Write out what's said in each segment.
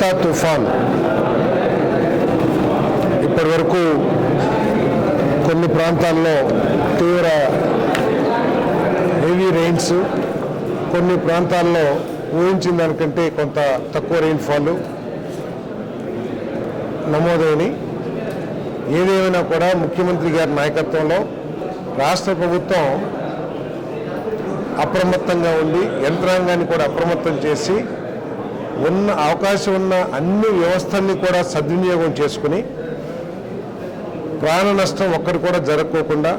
మెంతా తుఫాన్. ఇప్పటి వరకు కొన్ని ప్రాంతాల్లో తీవ్ర హెవీ రెయిన్స్ కొన్ని ప్రాంతాల్లో ఊహించిన దానికంటే కొంత తక్కువ రెయిన్ఫాల్ నమోదైనవి ఏదేమైనా కూడా ముఖ్యమంత్రి గారి నాయకత్వంలో రాష్ట్ర ప్రభుత్వం అప్రమత్తంగా ఉండి యంత్రాంగాన్ని కూడా అప్రమత్తం చేసి ఉన్న అవకాశం ఉన్న అన్ని వ్యవస్థల్ని కూడా సద్వినియోగం చేసుకుని ప్రాణ నష్టం ఒక్కటి కూడా జరగకోకుండా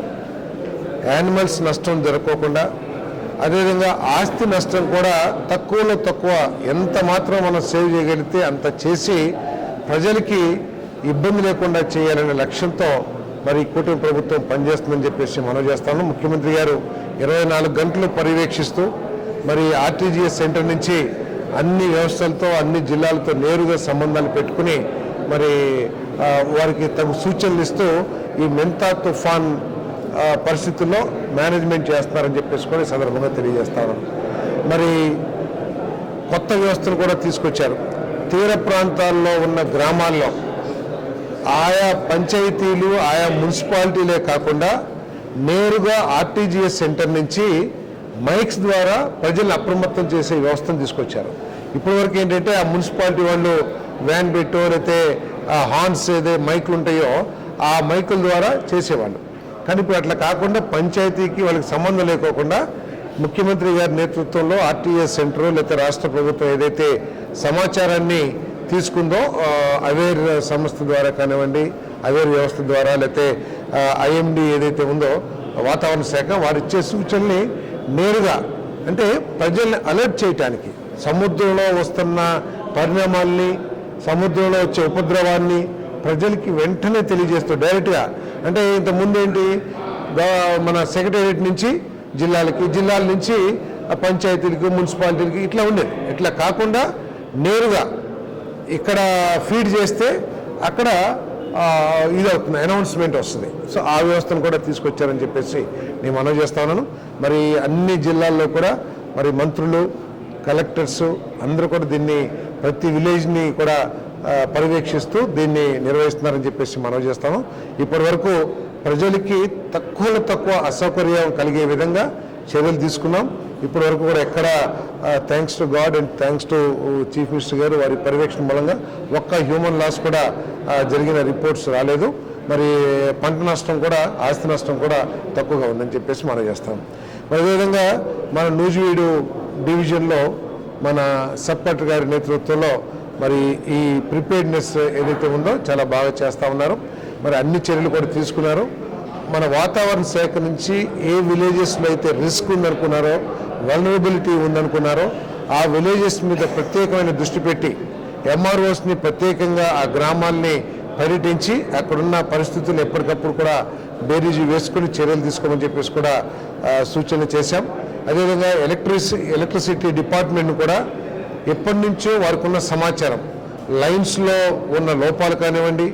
యానిమల్స్ నష్టం జరగకోకుండా అదేవిధంగా ఆస్తి నష్టం కూడా తక్కువలో తక్కువ ఎంత మాత్రం మనం సేవ్ చేయగలిగితే అంత చేసి ప్రజలకి ఇబ్బంది లేకుండా చేయాలనే లక్ష్యంతో మరి కూటమి ప్రభుత్వం పనిచేస్తుందని చెప్పేసి మనం చేస్తాను. ముఖ్యమంత్రి గారు ఇరవై నాలుగు గంటలు పర్యవేక్షిస్తూ మరి ఆర్టీజీఎస్ సెంటర్ నుంచి అన్ని వ్యవస్థలతో అన్ని జిల్లాలతో నేరుగా సంబంధాలు పెట్టుకుని మరి వారికి తగు సూచనలు ఇస్తూ ఈ మెంతా తుఫాన్ పరిస్థితుల్లో మేనేజ్మెంట్ చేస్తున్నారని చెప్పేసి కూడా సందర్భంగా తెలియజేస్తాను మరి కొత్త వ్యవస్థను కూడా తీసుకొచ్చారు. తీర ప్రాంతాల్లో ఉన్న గ్రామాల్లో ఆయా పంచాయతీలు ఆయా మున్సిపాలిటీలే కాకుండా నేరుగా ఆర్టీజీఎస్ సెంటర్ నుంచి మైక్స్ ద్వారా ప్రజల్ని అప్రమత్తం చేసే వ్యవస్థను తీసుకొచ్చారు. ఇప్పటివరకు ఏంటంటే ఆ మున్సిపాలిటీ వాళ్ళు వ్యాన్ పెట్టో లేకపోతే ఆ హార్న్స్ ఏదే మైకులు ఉంటాయో ఆ మైకుల ద్వారా చేసేవాళ్ళు. కానీ ఇప్పుడు అట్లా కాకుండా పంచాయతీకి వాళ్ళకి సంబంధం లేకోకుండా ముఖ్యమంత్రి గారి నేతృత్వంలో ఆర్టీఎస్ సెంటర్ లేకపోతే రాష్ట్ర ప్రభుత్వం ఏదైతే సమాచారాన్ని తీసుకుందో అవేర్ సంస్థ ద్వారా కానివ్వండి అవేర్ వ్యవస్థ ద్వారా లేకపోతే ఐఎండి ఏదైతే ఉందో వాతావరణ శాఖ వారు ఇచ్చే సూచనల్ని నేరుగా అంటే ప్రజల్ని అలర్ట్ చేయటానికి సముద్రంలో వస్తున్న పరిణామాల్ని సముద్రంలో వచ్చే ఉపద్రవాన్ని ప్రజలకి వెంటనే తెలియజేస్తూ డైరెక్ట్గా అంటే ఇంతకుముందు ఏంటి మన సెక్రటేరియట్ నుంచి జిల్లాలకి జిల్లాల నుంచి పంచాయతీలకి మున్సిపాలిటీలకి ఇట్లా ఉండేది. ఇట్లా కాకుండా నేరుగా ఇక్కడ ఫీడ్ చేస్తే అక్కడ ఇది అవుతుంది అనౌన్స్మెంట్ వస్తుంది. సో ఆ వ్యవస్థను కూడా తీసుకొచ్చారని చెప్పేసి నేను మనవి చేస్తా ఉన్నాను. మరి అన్ని జిల్లాల్లో కూడా మరి మంత్రులు కలెక్టర్స్ అందరూ కూడా దీన్ని ప్రతి విలేజ్ని కూడా పర్యవేక్షిస్తూ దీన్ని నిర్వహిస్తున్నారని చెప్పేసి మనవి చేస్తాము ఇప్పటి వరకు ప్రజలకి తక్కువలో తక్కువ అసౌకర్యం కలిగే విధంగా చర్యలు తీసుకున్నాం. ఇప్పటి వరకు కూడా ఎక్కడ thanks to God and thanks to chief minister గారు వారి పర్యవేక్షణ మూలంగా ఒక్క హ్యూమన్ లాస్ కూడా జరిగిన రిపోర్ట్స్ రాలేదు. మరి పంట నష్టం కూడా ఆస్తి నష్టం కూడా తక్కువగా ఉందని చెప్పేసి మనం చేస్తాం. మరి అదేవిధంగా మన నూజివీడు డివిజన్లో మన సబ్ కలెక్టర్ గారి నేతృత్వంలో మరి ఈ ప్రిపేర్డ్నెస్ ఏదైతే ఉందో చాలా బాగా చేస్తూ ఉన్నారు. మరి అన్ని చర్యలు కూడా తీసుకున్నారు. మన వాతావరణ శాఖ నుంచి ఏ విలేజెస్లో అయితే రిస్క్ ఉందనుకున్నారో వల్నరబిలిటీ ఉందనుకున్నారో ఆ విలేజెస్ మీద ప్రత్యేకమైన దృష్టి పెట్టి ఎంఆర్ఓస్ని ప్రత్యేకంగా ఆ గ్రామాల్ని పర్యటించి అక్కడున్న పరిస్థితులు ఎప్పటికప్పుడు కూడా బేరీజు వేసుకుని చర్యలు తీసుకోమని చెప్పేసి కూడా సూచన చేశాం. అదేవిధంగా ఎలక్ట్రిసి ఎలక్ట్రిసిటీ డిపార్ట్మెంట్ను కూడా ఎప్పటి నుంచో వారికి ఉన్న సమాచారం. లైన్స్లో ఉన్న లోపాలు కానివ్వండి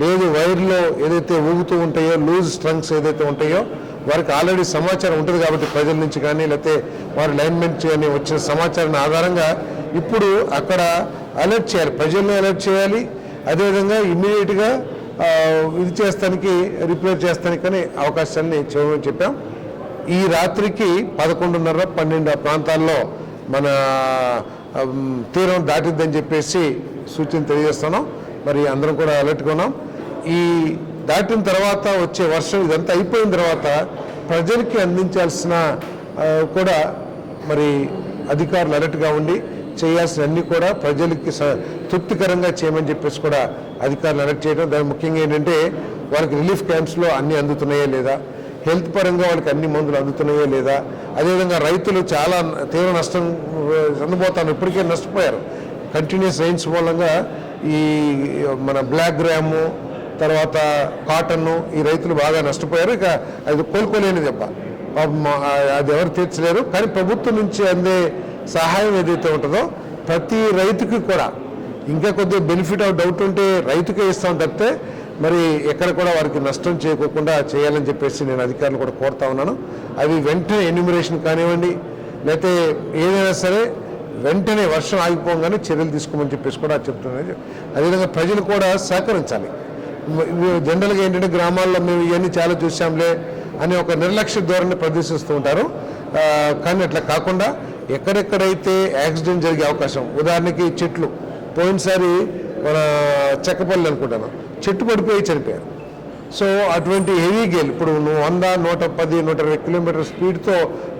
లేదు వైర్లో ఏదైతే ఊగుతూ ఉంటాయో లూజ్ స్ట్రంగ్స్ ఏదైతే ఉంటాయో వారికి ఆల్రెడీ సమాచారం ఉంటుంది కాబట్టి ప్రజల నుంచి కానీ లేకపోతే వారి లైన్మెంట్ కానీ వచ్చిన సమాచారం ఆధారంగా ఇప్పుడు అక్కడ అలర్ట్ చేయాలి. ప్రజల్ని అలర్ట్ చేయాలి. అదేవిధంగా ఇమ్మీడియట్గా ఇది చేస్తానికి రిపేర్ చేస్తానికి కానీ అవకాశాన్ని చేయమని చెప్పాం. ఈ రాత్రికి పదకొండున్నర పన్నెండు ప్రాంతాల్లో మన తీరం దాటిద్దని చెప్పేసి సూచన తెలియజేస్తున్నాం. మరి అందరం కూడా అలర్ట్గా ఉన్నాం. ఈ దాటిన తర్వాత వచ్చే వర్షం ఇదంతా అయిపోయిన తర్వాత ప్రజలకి అందించాల్సిన కూడా మరి అధికారులు అలర్ట్గా ఉండి చేయాల్సినన్నీ కూడా ప్రజలకి స- తృప్తికరంగా చేయమని చెప్పేసి కూడా అధికారులు అలర్ట్ చేయడం. దాని ముఖ్యంగా ఏంటంటే వాళ్ళకి రిలీఫ్ క్యాంప్స్లో అన్నీ అందుతున్నాయా లేదా? హెల్త్ పరంగా వాళ్ళకి అన్ని మందులు అందుతున్నాయో లేదా? అదేవిధంగా రైతులు చాలా తీవ్ర నష్టం చెందబోతాను ఇప్పటికే నష్టపోయారు. కంటిన్యూస్ రైన్స్ మూలంగా ఈ మన బ్లాక్ గ్రాము తర్వాత కాటన్ ఈ రైతులు బాగా నష్టపోయారు. ఇక అది కోలుకోలేని దెబ్బ అది ఎవరు తీర్చలేరు. కానీ ప్రభుత్వం నుంచి అందే సహాయం ఏదైతే ఉంటుందో ప్రతి రైతుకి కూడా ఇంకా కొద్దిగా బెనిఫిట్ ఆఫ్ డౌట్ ఉంటే రైతుకే ఇస్తాం తప్పితే మరి ఎక్కడ కూడా వారికి నష్టం చేయకోకుండా చేయాలని చెప్పేసి నేను అధికారులు కూడా కోరుతా ఉన్నాను. అవి వెంటనే ఎన్యూమరేషన్ కానివ్వండి లేకపోతే ఏదైనా సరే వెంటనే వర్షం ఆగిపోగానే చర్యలు తీసుకోమని చెప్పేసి కూడా చెప్తున్నాను అదేవిధంగా ప్రజలు కూడా సహకరించాలి. జనరల్గా ఏంటంటే గ్రామాల్లో మేము ఇవన్నీ చాలా చూసాంలే అని ఒక నిర్లక్ష్య ధోరణి ప్రదర్శిస్తూ ఉంటారు. కానీ అట్లా కాకుండా ఎక్కడెక్కడైతే యాక్సిడెంట్ జరిగే అవకాశం ఉదాహరణకి చెట్లు పోయినసారి మన చెక్కపల్లి అనుకుంటాను చెట్టు పడిపోయి చనిపోయారు. సో అటువంటి హెవీ గేల్ ఇప్పుడు నువ్వు వంద నూట పది నూట ఇరవై కిలోమీటర్ స్పీడ్తో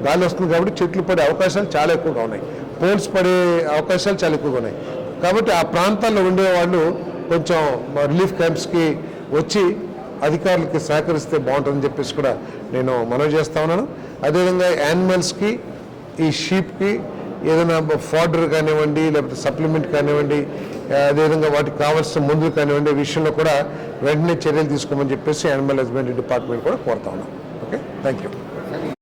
గాలి వస్తుంది కాబట్టి చెట్లు పడే అవకాశాలు చాలా ఎక్కువగా ఉన్నాయి. పోల్స్ పడే అవకాశాలు చాలా ఎక్కువగా ఉన్నాయి. కాబట్టి ఆ ప్రాంతాల్లో ఉండేవాళ్ళు కొంచెం రిలీఫ్ క్యాంప్స్కి వచ్చి అధికారులకి సహకరిస్తే బాగుంటుందని చెప్పేసి కూడా నేను మనవి చేస్తా ఉన్నాను. అదేవిధంగా యానిమల్స్కి ఈ షీప్కి ఏదైనా ఫాడర్ కానివ్వండి లేకపోతే సప్లిమెంట్ కానివ్వండి అదేవిధంగా వాటికి కావాల్సిన మందులు కానివ్వండి విషయంలో కూడా వెంటనే చర్యలు తీసుకోమని చెప్పేసి యానిమల్ హస్బెండరీ డిపార్ట్మెంట్ కూడా కోరుతా ఉన్నాం ఓకే? Thank you